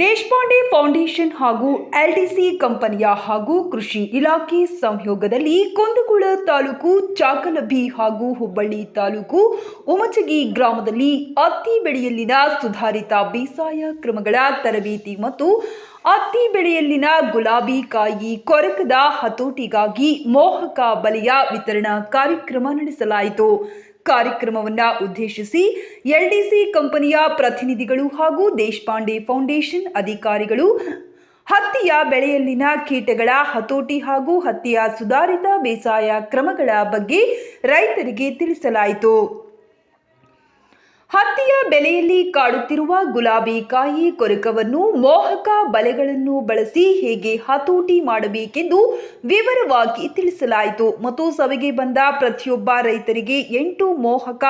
Deshpande foundation ಹಾಗೂ ಎಲ್ಡಿಸಿ ಕಂಪನಿಯ ಹಾಗೂ ಕೃಷಿ ಇಲಾಖೆ ಸಂಯೋಗದಲ್ಲಿ ಕುಂದಗೋಳ ತಾಲೂಕು ಚಾಕಲಬಿ ಹಾಗೂ ಹುಬ್ಬಳ್ಳಿ ತಾಲೂಕು ಉಮಚಗಿ ಗ್ರಾಮದಲ್ಲಿ ಅತ್ತಿ ಬೆಳೆಯಲ್ಲಿನ ಸುಧಾರಿತ ಬೇಸಾಯ ಕ್ರಮಗಳ ತರಬೇತಿ ಮತ್ತು ಅತ್ತಿ ಬೆಳೆಯಲ್ಲಿನ ಗುಲಾಬಿ ಕಾಯಿ ಕೊರಕದ ಹತೋಟಿಗಾಗಿ ಮೋಹಕ ಬಲೆಯ ವಿತರಣಾ ಕಾರ್ಯಕ್ರಮ ನಡೆಸಲಾಯಿತು. ಕಾರ್ಯಕ್ರಮವನ್ನು ಉದ್ದೇಶಿಸಿ ಎಲ್ಡಿಸಿ ಕಂಪನಿಯ ಪ್ರತಿನಿಧಿಗಳು ಹಾಗೂ ದೇಶಪಾಂಡೆ ಫೌಂಡೇಶನ್ ಅಧಿಕಾರಿಗಳು, ಹತ್ತಿಯ ಬೆಳೆಯಲ್ಲಿನ ಕೀಟಗಳ ಹತೋಟಿ ಹಾಗೂ ಹತ್ತಿಯ ಸುಧಾರಿತ ಬೇಸಾಯ ಕ್ರಮಗಳ ಬಗ್ಗೆ ರೈತರಿಗೆ ತಿಳಿಸಲಾಯಿತು. ಹತ್ತಿಯ ಬೆಲೆಯಲ್ಲಿ ಕಾಡುತ್ತಿರುವ ಗುಲಾಬಿ ಕಾಯಿ ಕೊರಕವನ್ನು ಮೋಹಕ ಬಲೆಗಳನ್ನು ಬಳಸಿ ಹೇಗೆ ಹತೋಟಿ ಮಾಡಬೇಕೆಂದು ವಿವರವಾಗಿ ತಿಳಿಸಲಾಯಿತು. ಮತ್ತು ಸಭೆಗೆ ಬಂದ ಪ್ರತಿಯೊಬ್ಬ ರೈತರಿಗೆ ಎಂಟು ಮೋಹಕ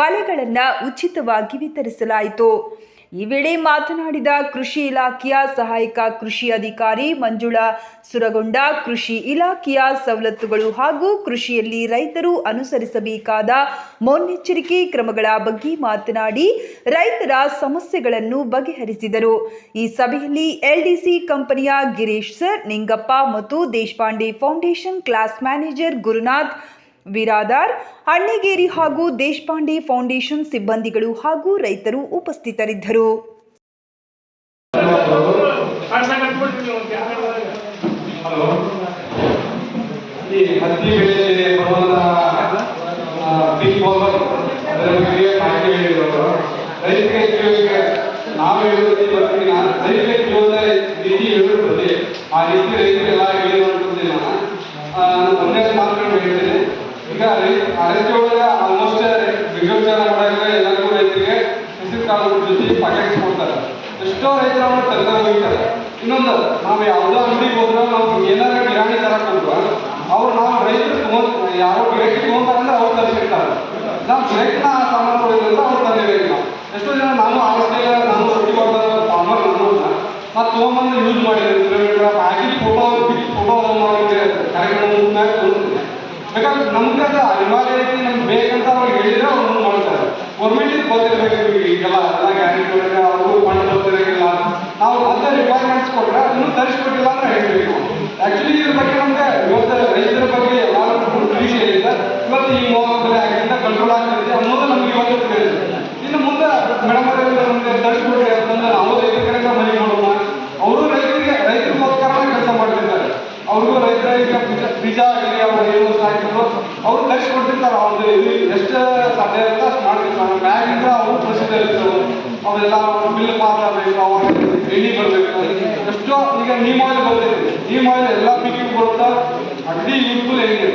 ಬಲೆಗಳನ್ನು ಉಚಿತವಾಗಿ ವಿತರಿಸಲಾಯಿತು. ಈ ವೇಳೆ ಮಾತನಾಡಿದ ಕೃಷಿ ಇಲಾಖೆಯ ಸಹಾಯಕ ಕೃಷಿ ಅಧಿಕಾರಿ ಮಂಜುಳಾ ಸುರಗೊಂಡ, ಕೃಷಿ ಇಲಾಖೆಯ ಸವಲತ್ತುಗಳು ಹಾಗೂ ಕೃಷಿಯಲ್ಲಿ ರೈತರು ಅನುಸರಿಸಬೇಕಾದ ಮುನ್ನೆಚ್ಚರಿಕೆ ಕ್ರಮಗಳ ಬಗ್ಗೆ ಮಾತನಾಡಿ ರೈತರ ಸಮಸ್ಯೆಗಳನ್ನು ಬಗೆಹರಿಸಿದರು. ಈ ಸಭೆಯಲ್ಲಿ ಎಲ್ಡಿಸಿ ಕಂಪನಿಯ ಗಿರೀಶ್ ಸರ್, ನಿಂಗಪ್ಪ ಮತ್ತು Deshpande foundation class manager Gurunath Biradar Annigeri ಹಾಗೂ ದೇಶಪಾಂಡೆ ಫೌಂಡೇಶನ್ ಸಿಬ್ಬಂದಿಗಳು ಹಾಗೂ ರೈತರು ಉಪಸ್ಥಿತರಿದ್ದರು. ಈ ಹತ್ತಿ ಬೆಳೆಯಲ್ಲಿ ಬರುವಂತಹ ಬಿಗ್ ಬಾಲ್ ಅದರ ಬಗ್ಗೆ ಮಾಹಿತಿ ಹೇಳಿದ್ರು ರೈತರಿಗೆ ತಿಳಿಯೋಕೆ ನಾವು ಹೇಳೋದು ಇವತ್ತಿನ ನಾನು ರೈತರಿಗೆ ತಿಳಿಯೋದ ರೀತಿ ಹೇಳಿರ್ತದೆ ಆ ರೀತಿ ರೈತರೆಲ್ಲ ಹೇಳಿ ಅಂತಂದಿಲ್ಲ ನಾನು ಒಂದೇ ಮಾತುಗಳು ಹೇಳ್ತೇನೆ ಈಗ ರೈತ ಅರಸಿ ಒಳಗೆ ಆಲ್ಮೋಸ್ಟ್ ಬಿಗ್ಗೋಚಾರ ಮಾಡಾಗ ಎಲ್ಲರಿಗೂ ರೈತರಿಗೆ ಹೆಸರು ಪಾಕೆಟ್ಸ್ ಕೊಡ್ತಾರೆ ಎಷ್ಟೋ ರೈತರ ಅವ್ರು ತಂದ ಹೋಗ್ತಾರೆ. ಇನ್ನೊಂದು, ನಾವು ಯಾವುದೋ ಅಂಗಡಿಗೆ ಹೋದ್ರೆ ನಾವು ಏನಾರ ಗಿರಾಣಿ ತರ ಕೊಡುವ ಅವ್ರು ನಾವು ರೈತರು ತಗೊಂಡ್, ಯಾರೋ ಗಿರಾಕಿ ತಗೊಂತಾರಂದ್ರೆ ಅವ್ರು ತರಿಸಿರ್ತಾರೆ ನಾವು ರೈತನ ಆ ಸಾಮಾನು ಕೊಡೋದ್ರಿಂದ ಅವ್ರು ತಂದಿರಬೇಕು ನಾವು ಎಷ್ಟೋ ಜನ ನಾನು ಆಸ್ಟ್ರೇಲಿಯಾ ನಾನು ರೊಟ್ಟಿ ಕೊಡ್ತಾರೆ ಫಾರ್ಮರ್ ನಾನು ನಾವು ತೊಗೊಂಬಂದು ಯೂಸ್ ಮಾಡಿದ್ರೆ. ಕಿಲೋಮೀಟರ್ ಫೋಟೋ ಬಿಟ್ಟು ಫೋಟೋ ಮಾಡೋಕ್ಕೆ ಕಾರ್ಯಕ್ರಮ ಮ್ಯಾಗ ತೋರಿಸ್ತೀನಿ ಬೇಕಾದ್ರೆ ನಮ್ಗೆ ಅದು ಅನಿವಾರ್ಯ ಐತಿ ನಮ್ಗೆ ಬೇಕಂತ ಅವ್ರು ಹೇಳಿದ್ರೆ ಅವ್ರು ಮುಂದೆ ಮಾಡ್ತಾರೆ ಗೌರ್ಮೆಂಟಿಗೆ ಗೊತ್ತಿರಬೇಕು. ಈಗೆಲ್ಲ ಎಲ್ಲ ಗ್ಯಾರಂಟಿ ಒಳಗೆ ಅವರು ಫಂಡ್ ಗೊತ್ತಿರೋಂಗಿಲ್ಲ ನಾವು ಅದನ್ನ ರಿಕ್ವೈರ್ಮೆಂಟ್ಸ್ ಕೊಟ್ಟರೆ ಅದನ್ನು ತರಿಸ್ಕೊಟ್ಟಿಲ್ಲ ಅಂತ ಹೇಳ್ಬೇಕು. ಆ್ಯಕ್ಚುಲಿ ಇದ್ರ ಬಗ್ಗೆ ನಮ್ಗೆ ಇವತ್ತು ರೈತರ ಬಗ್ಗೆ ಎಲ್ಲರೂ ತಿಳಿಸಿ ಹೇಳಿದ್ರೆ ಇವತ್ತು ಈ ಮೋಹದಲ್ಲಿ ಆಗಿಂದ ಕಂಟ್ರೋಲ್ ಆಗ್ತೈತೆ ಅನ್ನೋದು ನಮ್ಗೆ ಇವತ್ತು ತಿಳಿದಿದೆ ಇನ್ನು ಮುಂದೆ ಮೇಡಮ್ ಅವರೆಲ್ಲ ನಮ್ಗೆ ತರಿಸ್ಕೊಟ್ರೆ ಅಂತಂದ್ರೆ ನಾವು ರೈತರ ಕಡೆಗೆ ಮನೆ ಮಾಡೋಣ ಅವರು ರೈತರಿಗೆ ರೈತರಿಗೋಸ್ಕರ ಕೆಲಸ ಮಾಡ್ತಿದ್ದಾರೆ ಅವ್ರಿಗೂ ರೈತರ ಈಗ ಬೀಜ ಆಗಲಿ ಅವ್ರು ಏನು ಸಾಕಿದ್ರು ಅವ್ರು ತರಿಸ್ಕೊಟ್ಟಿರ್ತಾರೆ ಅವ್ರದ್ದು ಇದು ಎಷ್ಟು ಸಾಧ್ಯ ಇರುತ್ತೆ ಅಷ್ಟು ಮಾಡ್ತಿರ್ತಾರೆ. ಬ್ಯಾಂಕಿಂದ ಅವರು ಇರ್ತವೆ ಅವೆಲ್ಲ ಬಿಲ್ ಪಾಸ್ ಆಗಬೇಕು ಅವ್ರ ಎಣ್ಣೆ ಬರಬೇಕು. ಎಷ್ಟೋ ಈಗ ನೀಮ್ ಆಯಿಲ್ ಬರ್ತೈತಿ ನೀಮ್ ಆಯಿಲ್ ಎಲ್ಲ ಪೀಕಿಗೆ ಕೊಡ್ತಾ ಅಗದಿ ಯೂಸ್ಫುಲ್ ಹೆಂಗೆ?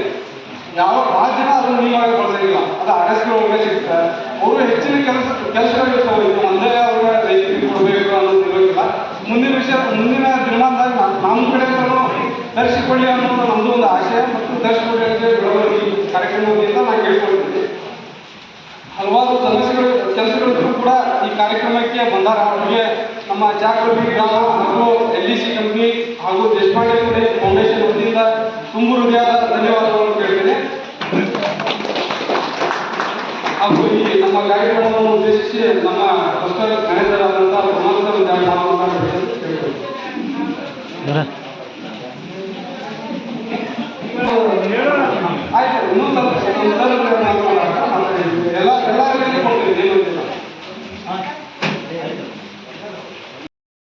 ಯಾವ ಭಾಳ ಜನ ಅದನ್ನ ನೀಮ್ ಆಯಿಲ್ ಬಳಸಂಗಿಲ್ಲ ಅದು ಒಳಗೆ ಸಿಗುತ್ತೆ ಅವರು ಹೆಚ್ಚಿನ ಕೆಲಸ ಕೆಲಸಗಳು ಇರ್ತಾವೆ ಇದು ತರಿಸಿಕೊಳ್ಳಿ ಅನ್ನೋದು ನಮ್ಮದು ಒಂದು ಆಶಯ ಮತ್ತು ಅಂತ ಬೆಳವಣಿಗೆ ಕಾರ್ಯಕ್ರಮದಿಂದ ನಾನು ಕೇಳ್ಕೊಳ್ತೀನಿ ಹಲವಾರು ಸಮಸ್ಯೆಗಳು ಕೆಲಸಗಳಿದ್ರು ಕೂಡ ಈ ಕಾರ್ಯಕ್ರಮಕ್ಕೆ ಬಂದಾರ. ಅವರಿಗೆ ನಮ್ಮ ಜಾಗೃತಿ ಗ್ರಾಮ ಹಾಗೂ ಎಲ್ ಡಿ ಸಿ ಕಂಪ್ನಿ ಹಾಗೂ ದೇಶಪಾಂಡೆ ಫೌಂಡೇಶನ್ ವತಿಯಿಂದ ತುಂಬ ಹೃದಯದ ಧನ್ಯವಾದಗಳನ್ನು ಕೇಳ್ತೇನೆ. ಹಾಗೂ ಈ ನಮ್ಮ ಕಾರ್ಯಕ್ರಮವನ್ನು ಉದ್ದೇಶಿಸಿ ನಮ್ಮ ಹೊಸ ಆದಂತಹ ಪ್ರಮಾಣ Gracias.